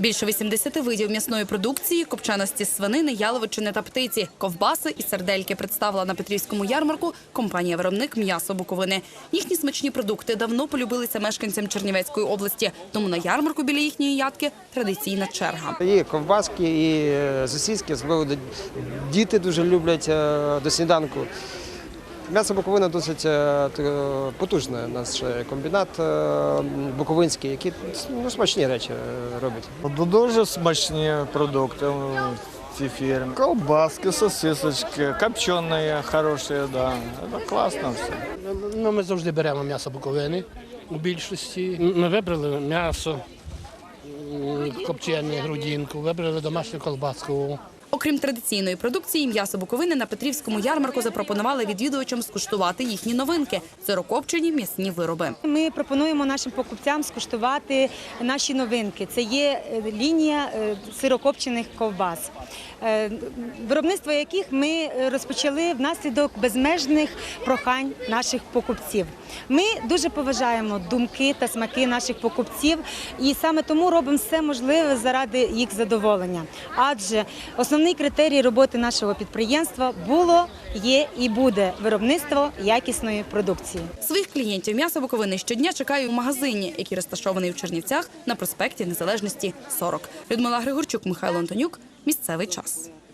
Більше 80 видів м'ясної продукції, копченості з свинини, яловичини та птиці, ковбаси і сердельки представила на Петрівському ярмарку компанія-виробник м'ясо Буковини. Їхні смачні продукти давно полюбилися мешканцям Чернівецької області, тому на ярмарку біля їхньої ядки традиційна черга. І ковбаски, і е, сосиски, особливо діти дуже люблять е, до сніданку. М'ясо Буковина досить е, т- потужний наш е, комбінат е, буковинський, який ну, смачні речі е, робить. Дуже смачні продукти в цій фірмі. Колбаски, сосисочки, копчені хороші, да. Це класно все. Ну, ми завжди беремо м'ясо буковини у більшості. Ми вибрали м'ясо, копчене, грудинку, вибрали домашню колбаску. Окрім традиційної продукції, м'ясо Буковини на Петрівському ярмарку запропонували відвідувачам скуштувати їхні новинки – сирокопчені м'ясні вироби. Ми пропонуємо нашим покупцям скуштувати наші новинки. Це є е, лінія е, сирокопчених ковбас, е, виробництво яких ми розпочали внаслідок безмежних прохань наших покупців. Ми дуже поважаємо думки та смаки наших покупців, і саме тому робимо все можливе заради їх задоволення. Адже основний критерій роботи нашого підприємства було, є і буде виробництво якісної продукції. Своїх клієнтів м'ясо Буковини щодня чекає у магазині, який розташований у Чернівцях на проспекті Незалежності 40. Людмила Григорчук, Михайло Антонюк. Місцевий час.